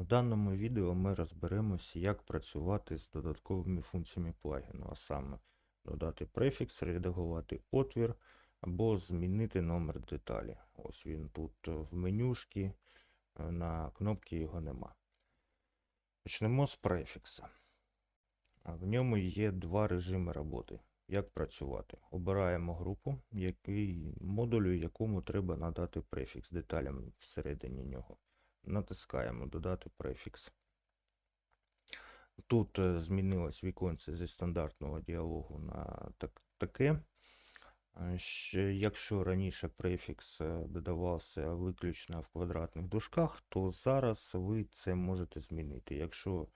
У даному відео ми розберемося, як працювати з додатковими функціями плагіну, а саме додати префікс, редагувати отвір або змінити номер деталі. Ось він тут е, в менюшці, е, на кнопці його нема. Почнемо з префікса. В ньому є два режими роботи. Як працювати? Обираємо групу, який, модулю, якому треба надати префікс деталям всередині нього. Натискаємо Додати префікс. Тут е, змінилось віконце зі стандартного діалогу на так, таке. Е, Якщо раніше префікс е, додавався виключно в квадратних дужках, то зараз ви це можете змінити. Якщо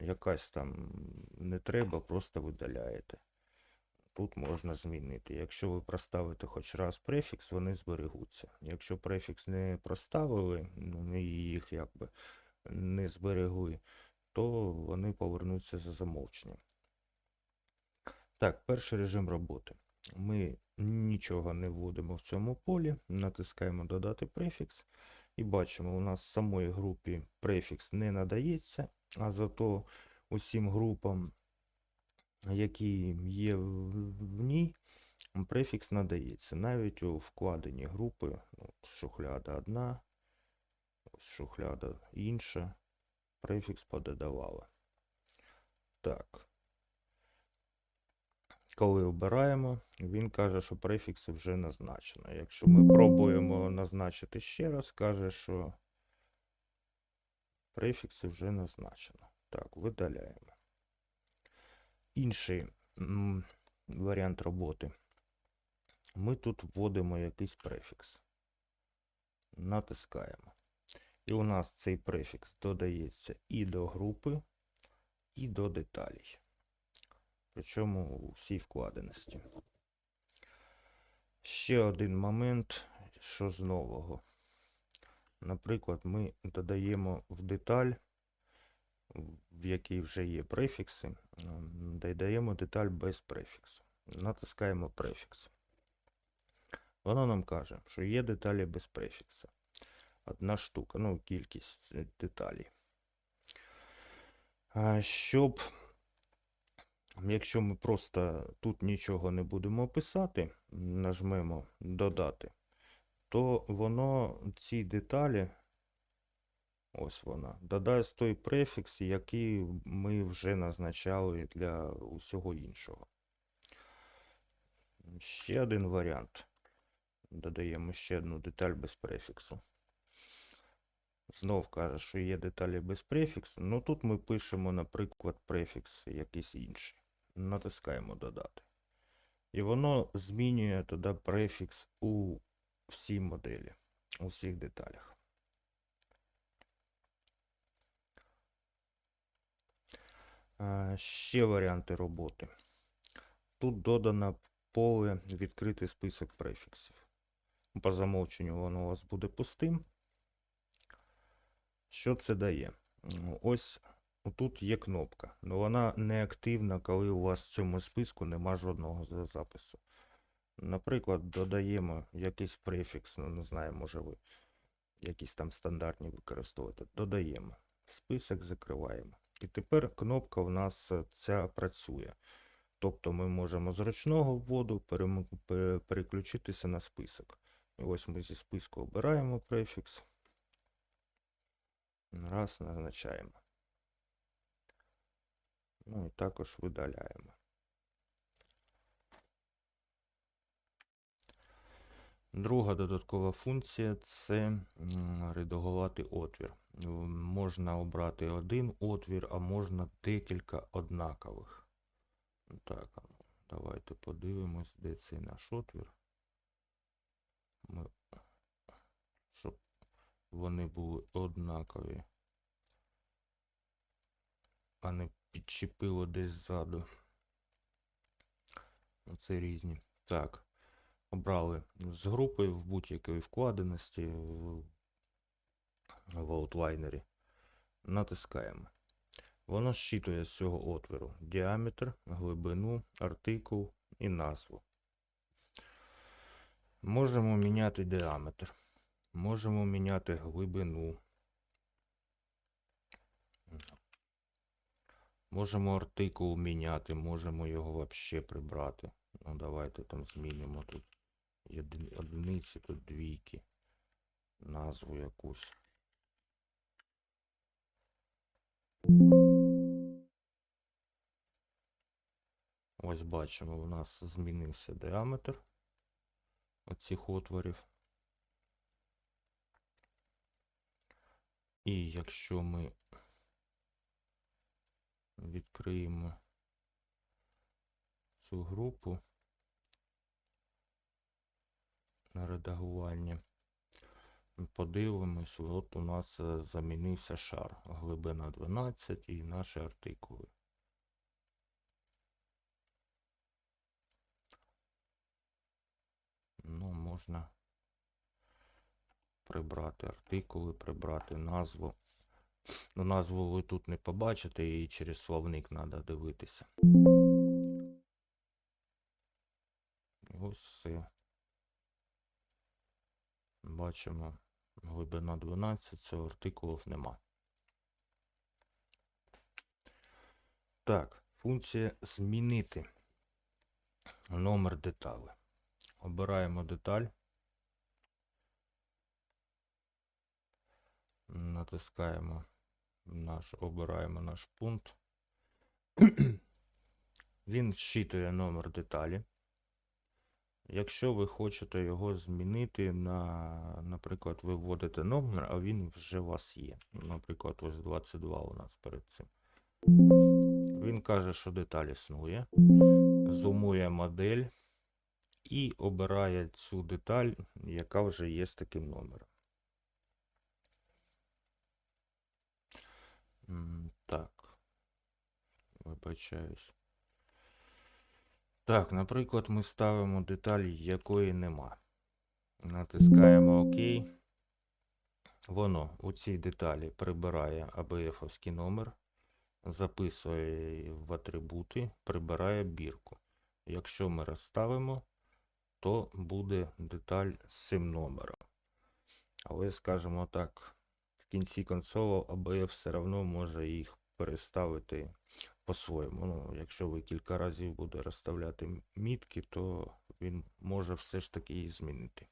якась там не треба, просто видаляєте. Тут можна змінити. Якщо ви проставите хоч раз префікс, вони зберегуться. Якщо префікс не проставили, ну їх якби не зберегли, то вони повернуться за замовченням. Так, перший режим роботи. Ми нічого не вводимо в цьому полі, натискаємо додати префікс і бачимо, у нас самої групі префікс не надається, а зато усім групам які є в ній, префікс надається. Навіть у вкладенні групи, от шухляда одна, ось шухляда інша, префікс пододавала. Так. Коли обираємо, він каже, що префікси вже назначено. Якщо ми пробуємо назначити ще раз, каже, що префікси вже назначено. Так, видаляємо інший варіант роботи. Ми тут вводимо якийсь префікс. Натискаємо. І у нас цей префікс додається і до групи, і до деталей. Причому у всій вкладеності. Ще один момент, що з нового. Наприклад, ми додаємо в деталь в якій вже є префікси, додаємо деталь без префіксу. Натискаємо префікс. Воно нам каже, що є деталі без префікса. Одна штука, ну, кількість е, деталей. Щоб, якщо ми просто тут нічого не будемо писати, нажмемо додати, то воно ці деталі Ось вона. Додасть той префікс, який ми вже назначали для усього іншого. Ще один варіант. Додаємо ще одну деталь без префіксу. Знов каже, що є деталі без префіксу. Ну тут ми пишемо, наприклад, префікс якийсь інший. Натискаємо додати. І воно змінює тоді префікс у всій моделі, у всіх деталях. Ще варіанти роботи. Тут додано поле відкритий список префіксів. По замовченню воно у вас буде пустим. Що це дає? Ось тут є кнопка, але вона не активна, коли у вас в цьому списку нема жодного запису. Наприклад, додаємо якийсь префікс, ну не знаю, може ви якісь там стандартні використовуєте. Додаємо. Список закриваємо. І тепер кнопка в нас е, ця працює. Тобто ми можемо з ручного вводу переключитися на список. І ось ми зі списку обираємо префікс. Раз, назначаємо. Ну і також видаляємо. Друга додаткова функція це редагувати отвір. Можна обрати один отвір, а можна декілька однакових. Так, давайте подивимось, де цей наш отвір. Ми, Щоб вони були однакові, а не підчепило десь ззаду. Це різні. Так обрали з групи в будь-якій вкладеності в аутлайнері. Натискаємо. Воно щитує з цього отвору діаметр, глибину, артикул і назву. Можемо міняти діаметр. Можемо міняти глибину. Можемо артикул міняти, можемо його вообще прибрати. Ну, давайте там змінимо тут одиниці, тут двійки. Назву якусь. Ось бачимо, у нас змінився діаметр оцих отворів. І якщо ми відкриємо цю групу на редагування, подивимось, от у нас е, замінився шар. Глибина 12 і наші артикули. Ну, можна прибрати артикули, прибрати назву. Ну, назву ви тут не побачите, її через словник треба дивитися. Ось все. Бачимо, глибина 12, цього артикулів нема. Так, функція змінити номер деталі. Обираємо деталь. Натискаємо наш, обираємо наш пункт. Він щитує номер деталі. Якщо ви хочете його змінити на, наприклад, ви вводите номер, а він вже у вас є. Наприклад, ось 22 у нас перед цим. Він каже, що деталь існує, зумує модель і обирає цю деталь, яка вже є з таким номером. Так. Вибачаюсь. Так, наприклад, ми ставимо деталь, якої нема. Натискаємо ОК. Воно у цій деталі прибирає ABF-овський номер, записує в атрибути, прибирає бірку. Якщо ми розставимо, то буде деталь з цим номером. Але, скажімо так, в кінці консолу ABF все одно може їх переставити по-своєму. Ну, якщо ви кілька разів буде розставляти мітки, то він може все ж таки її змінити.